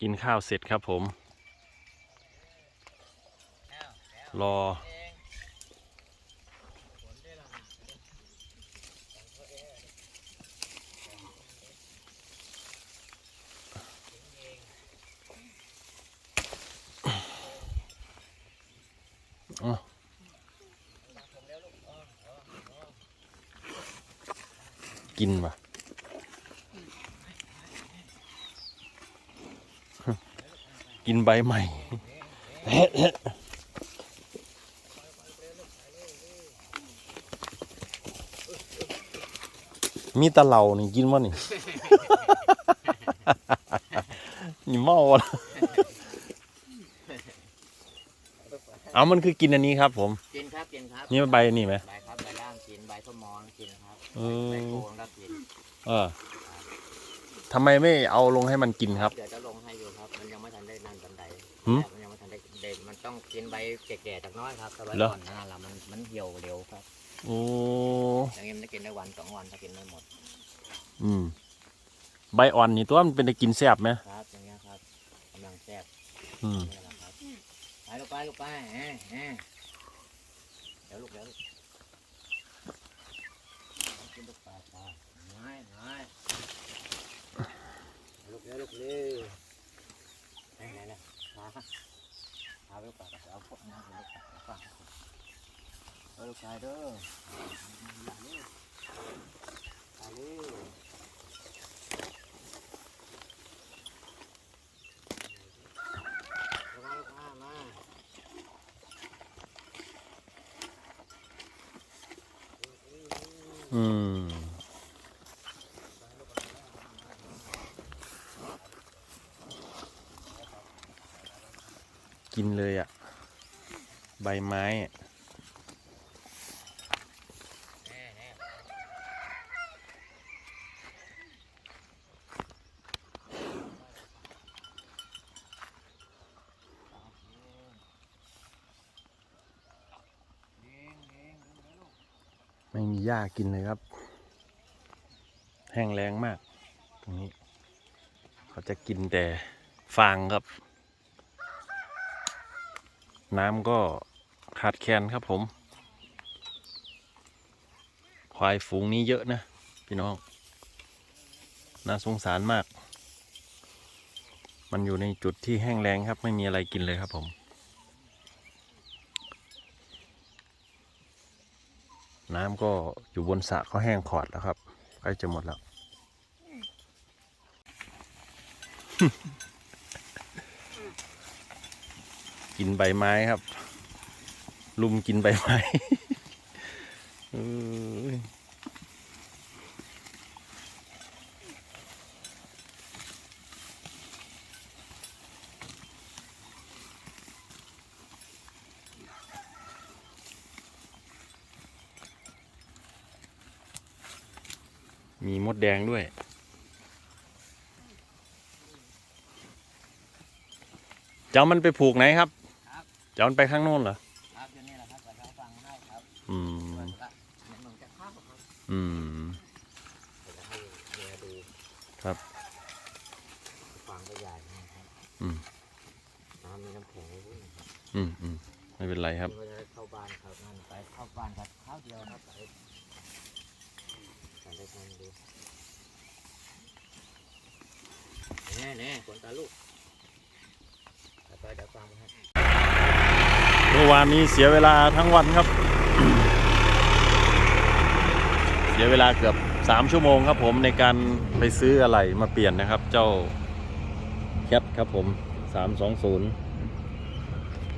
กินข้าวเสร็จครับผม รอ อ๋อกินปะ กินใบใหม่มีแตะเหล่านี่กินวะนี่ นี่เมาวะเอามันคือกินอันนี้ครับ ผม กินครับกินครับนี่ใบนี่ไหมใบครับใบล่างกินใบส้มมอนกินครับเออใบโกงก็กินเออทำไมไม่เอาลงให้มันกินครับ เดี๋ยวจะลงให้อยู่ครับ มันยังไม่ทัน ได้นั่นบันไดหืมมันยังไม่ทันได้เด็ดมันต้องกินใบแก่ๆจากน้อยครับถ้าใบเหรอ อ่อนนั่นแหละมันมันเหี่ยวเร็วครับ โอ้ อย่างนี้มันจะกินได้วันสองวันถ้ากินไม่หมดอืม ใบอ่อนนี่ตัวมันเป็นตะกินแซ่บไหมครับ อย่างเงี้ยครับกำลังแซ่บอืม นี่แหละครับไปลูกไปลูกไปแหมแหมเดี๋ยวลูกเดี๋ยวลูกกินลูกปลาปลาน้อยน้อยเดี๋ยวลูกเดี๋ยวลูกเร็วไหนไหนไหนมาพาไปกปลาเอาพวกนั้นไปลูกเอาลูกชายเด้อไปเลยมาลูกมามา อืม กินเลยอะ ใบไม้อะแน่แน่ไม่มีหญ้ากินเลยครับ แห้งแล้งมาก ตรงนี้ เขาจะกินแต่ฟางครับ น้ำก็ขาดแคลนครับผม ควายฝูงนี้เยอะนะ พี่น้อง น่าสงสารมาก มันอยู่ในจุดที่แห้งแล้งครับ ไม่มีอะไรกินเลยครับผม น้ำก็อยู่บนสระก็แห้งขอดแล้วครับใกล้จะหมดแล้ว กินใบไม้ครับ ลุมกินใบไม้มีมดแดงด้วย เจ้ามันไปผูกไหนครับ ครับเจ้ามันไปข้างโน้นเหรอครับอยู่นี่แหละครับเดี๋ยวเขาฟังให้ครับอืมเปิดละเดี๋ยวมึงจะเข้าครับอืม เดี๋ยวจะให้เมียดูครับ ฟังก็ใหญ่นะครับอืม น้ำมีน้ำแข็งให้ด้วยนะครับอืมอืมไม่เป็นไรครับ ที่ว่าจะได้เข้าบ้านครับนั่นไปเข้าบ้านครับข้าวเดียวครับไปไปได้ทางดูแน่แน่คนตาลูกไปไปเดี๋ยวฟังให้เมื่อ วานนี้เสียเวลาทั้งวันครับ เสียเวลาเกือบสามชั่วโมงครับผมในการไปซื้ออะไรมาเปลี่ยนนะครับ เจ้าแคทครับผมสามสองศูนย์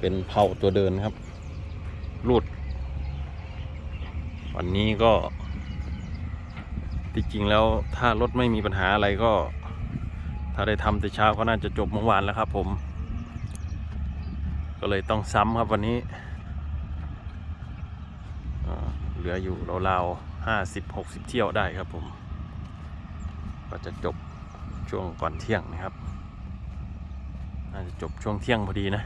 เป็นเผาตัวเดินครับรูด วันนี้ก็ที่จริงแล้วถ้ารถไม่มีปัญหาอะไรก็ ถ้าได้ทำแต่เช้าก็น่าจะจบเมื่อวานแล้วครับผม ก็เลยต้องซ้ำครับวันนี้ เหลืออยู่ราวๆห้าสิบหกสิบเที่ยวได้ครับผม ก็จะจบช่วงก่อนเที่ยงนะครับ น่าจะจบช่วงเที่ยงพอดีนะ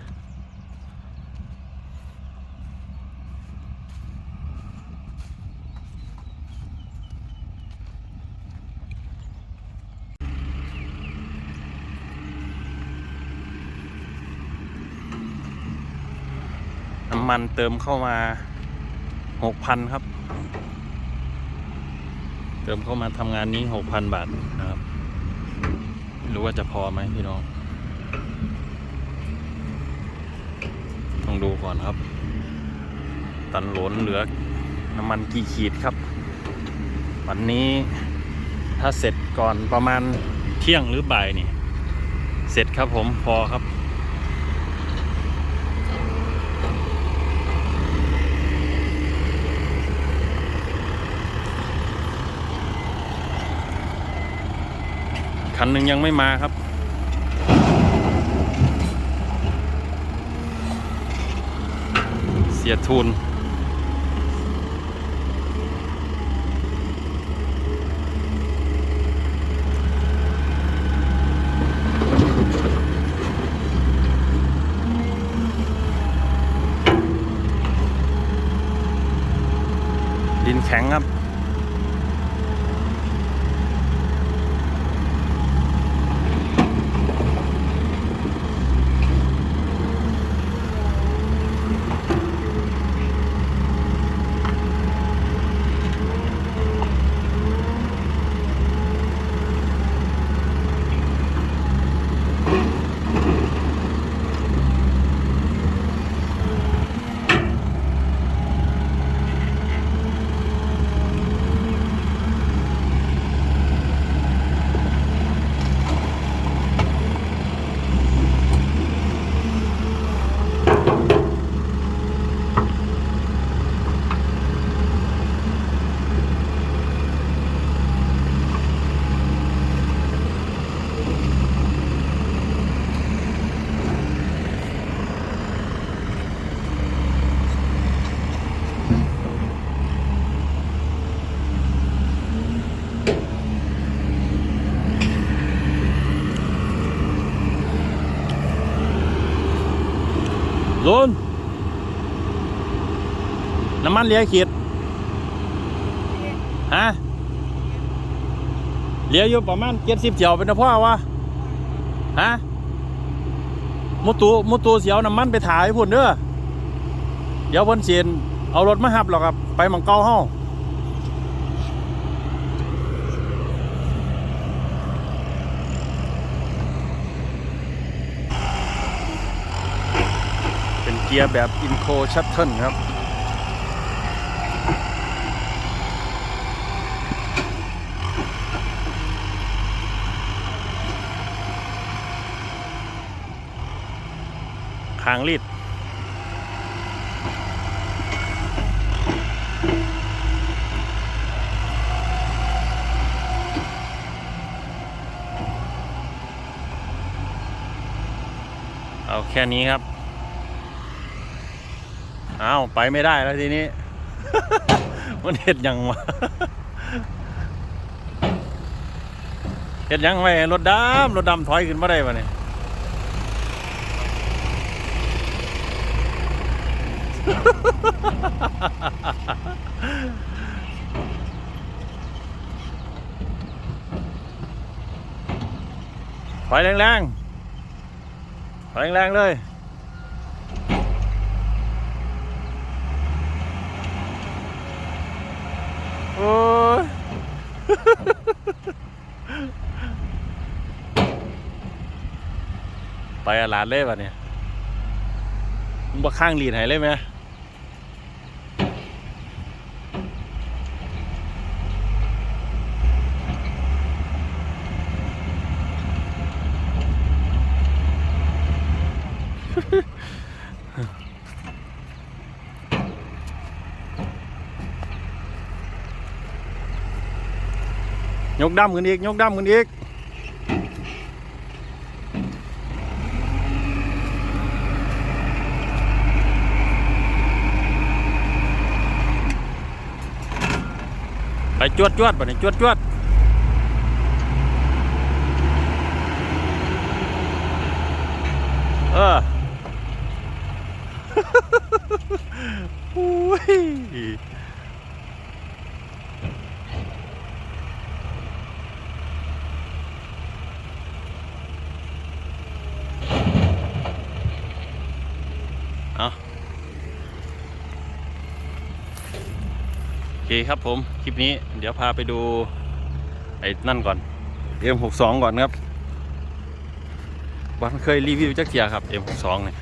มันเติมเข้ามาหกพันครับ เติมเข้ามาทำงานนี้หกพันบาทนะครับไม่รู้ว่าจะพอไหมพี่น้องต้องดูก่อนครับ ตันหลนเหลือน้ำมันกี่ขีดครับ วันนี้ถ้าเสร็จก่อนประมาณเที่ยงหรือบ่ายนี่ เสร็จครับผมพอครับ คันหนึ่งยังไม่มาครับ เสียทุนดินแข็งครับ ลุนน้ำมันเหลียขีดฮะเหลียอยู่ประมาณเจ็ดสิบเที่ยวเป็นนะพ่อวะฮะมุตูมุตูเสียวน้ำมันไปถ่ายพุ่นเด้อเดี๋ยวเพ่นเสียนเอารถมาหับหรอกครับ ไปมังเกาเฮ้าเป็นเกียร์แบบอินโคชัตเทิลครับ คางรีดเอาแค่นี้ครับ อาวไปไม่ได้แล้วทีนี้ มันเห็ดยังวะเห็ดยังไว้รถดำรถดำถอยขึ้นมาได้ปะเนี่ยถอยแรงๆถอยแรงๆเลย โอ้ย ไปอาหลานเล่ป่ะเนี่ยมึงบ่ข้างหลีดให้เลยไหม ยกดำขึ้นอีก ยกดำขึ้นอีกไปจวดจวดป่ะเนี่ยจวดจวดเออ เคครับผม คลิปนี้เดี๋ยวพาไปดู ไอ้นั่นก่อน M62 ก่อนครับวันเคยรีวิวจักเทียครับ M62 เนี่ย